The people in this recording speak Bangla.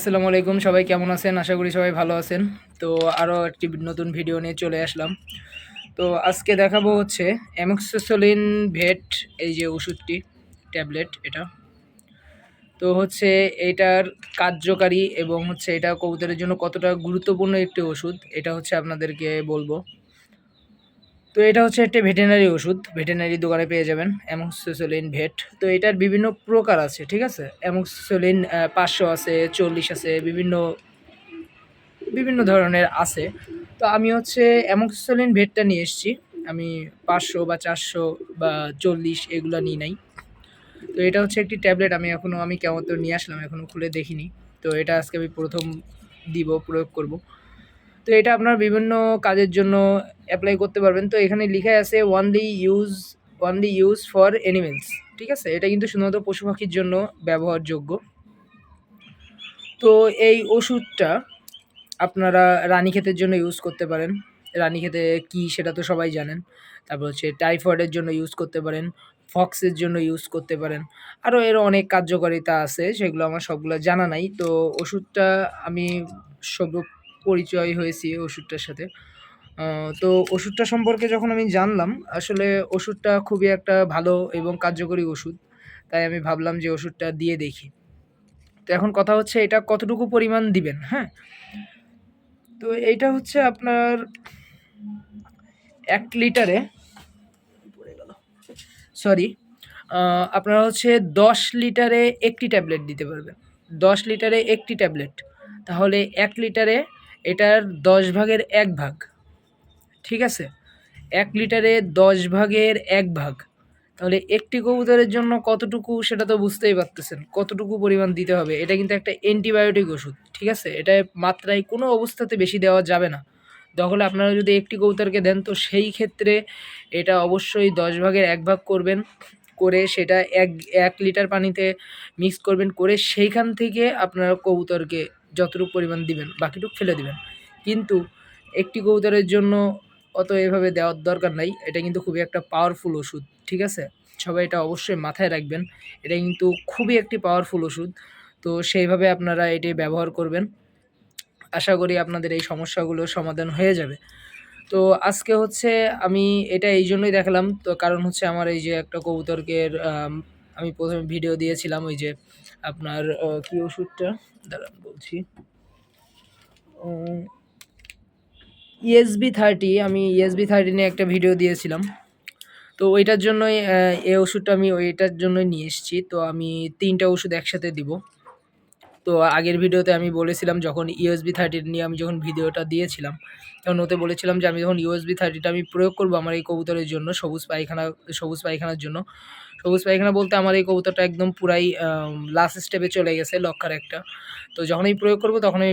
আসসালামু আলাইকুম, সবাই কেমন আছেন? আশা করি সবাই ভালো আছেন। তো আরও একটি নতুন ভিডিও নিয়ে চলে আসলাম। তো আজকে দেখাবো হচ্ছে অ্যামক্সোসলিন ভেট এই যে ওষুধটি ট্যাবলেট এটা। তো হচ্ছে এটার কার্যকারী এবং হচ্ছে এটা কবুতরের জন্য কতটা গুরুত্বপূর্ণ একটি ওষুধ, এটা হচ্ছে আপনাদেরকে বলব। তো এটা হচ্ছে একটা ভেটেনারি ওষুধ, ভেটেনারি দোকানে পেয়ে যাবেন, অ্যামক্সোসলিন ভেট। তো এটার বিভিন্ন প্রকার আছে, ঠিক আছে? অ্যামক্সোসলিন পাঁচশো আছে, চল্লিশ আছে, বিভিন্ন বিভিন্ন ধরনের আছে। তো আমি হচ্ছে অ্যামক্সোসলিন ভেটটা নিয়ে এসেছি। আমি পাঁচশো বা চারশো বা চল্লিশ এগুলো নিই নাই। তো এটা হচ্ছে একটি ট্যাবলেট, আমি এখনও আমি কেমন তো নিয়ে আসলাম এখনও খুলে দেখিনি। তো এটা আজকে আমি প্রথম দিব, প্রয়োগ করব। তো এটা আপনার বিভিন্ন কাজের জন্য অ্যাপ্লাই করতে পারবেন। তো এখানে লিখা আছে only use only use for animals ঠিক আছে? এটা কিন্তু শুধুমাত্র পশু পাখির জন্য ব্যবহারযোগ্য। তো এই ওষুধটা আপনারা রানীক্ষেতের জন্য ইউজ করতে পারেন। রানীক্ষেতে কী সেটা তো সবাই জানেন। তারপর হচ্ছে টাইফয়েডের জন্য ইউজ করতে পারেন। ফক্সের জন্য ইউজ করতে পারেন। আরও এর অনেক কার্যকারিতা আছে, সেগুলো আমার সবগুলো জানা নাই। তো ওষুধটা আমি সব পরিচয় হয়েছি ওষুধটার সাথে। তো ওষুধটা সম্পর্কে যখন আমি জানলাম, আসলে ওষুধটা খুবই একটা ভালো এবং কার্যকরী ওষুধ। তাই আমি ভাবলাম যে ওষুধটা দিয়ে দেখি। তো এখন কথা হচ্ছে এটা কতটুকু পরিমাণ দিবেন হ্যাঁ? তো এইটা হচ্ছে আপনার এক লিটারে সরি আপনারা হচ্ছে দশ লিটারে একটি ট্যাবলেট দিতে পারবেন। দশ লিটারে একটি ট্যাবলেট। তাহলে এক লিটারে এটার দশ ভাগের এক ভাগ। ঠিক আছে? এক লিটারে দশ ভাগের এক ভাগ। তাহলে একটি কবুতরের জন্য কতটুকু সেটা তো বুঝতেই পারতেছেন, কতটুকু পরিমাণ দিতে হবে? এটা কিন্তু একটা অ্যান্টিবায়োটিক ওষুধ, ঠিক আছে? এটা মাত্রায় কোনো অবস্থাতে বেশি দেওয়া যাবে না। তাহলে আপনারা যদি একটি কবুতরকে দেন, তো সেই ক্ষেত্রে এটা অবশ্যই দশ ভাগের এক ভাগ করবেন, করে সেটা এক এক লিটার পানিতে মিক্স করবেন, করে সেইখান থেকে আপনারা কবুতরকে যতটুকু পরিমাণ দিবেন, বাকিটুকু ফেলে দিবেন। কিন্তু একটি কবুতরের জন্য অত এভাবে দেওয়ার দরকার নাই। এটা কিন্তু খুবই একটা পাওয়ারফুল ওষুধ, ঠিক আছে? সবাই এটা অবশ্যই মাথায় রাখবেন। এটা কিন্তু খুবই একটি পাওয়ারফুল ওষুধ। তো সেইভাবে আপনারা এটি ব্যবহার করবেন। আশা করি আপনাদের এই সমস্যাগুলো সমাধান হয়ে যাবে। তো আজকে হচ্ছে আমি এটা এই জন্যই দেখালাম। তো কারণ হচ্ছে আমার এই যে একটা কবুতরকে আমি প্রথমে ভিডিও দিয়েছিলাম ওই যে আপনার কী ওষুধটা? দাঁড়ান বলছি। ইএসবি থার্টি আমি ইএসবি থার্টি নিয়ে একটা ভিডিও দিয়েছিলাম। তো ওইটার জন্যই এই ওষুধটা আমি ওইটার জন্যই নিয়ে এসেছি। তো আমি তিনটা ওষুধ একসাথে দিব। তো আগের ভিডিওতে আমি বলেছিলাম, যখন ইউএসবি থার্টি নিয়ে আমি যখন ভিডিওটা দিয়েছিলাম, তখন ওতে বলেছিলাম যে, আমি যখন ইউএসবি থার্টিটা আমি প্রয়োগ করব আমার এই কবুতরের জন্য, সবুজ পায়খানা, সবুজ পায়খানার জন্য। সবুজ পায়খানা বলতে আমার এই কবুতরটা একদম পুরাই লাস্ট স্টেপে চলে গেছে লক্ষার একটা। তো যখনই প্রয়োগ করব তখন আমি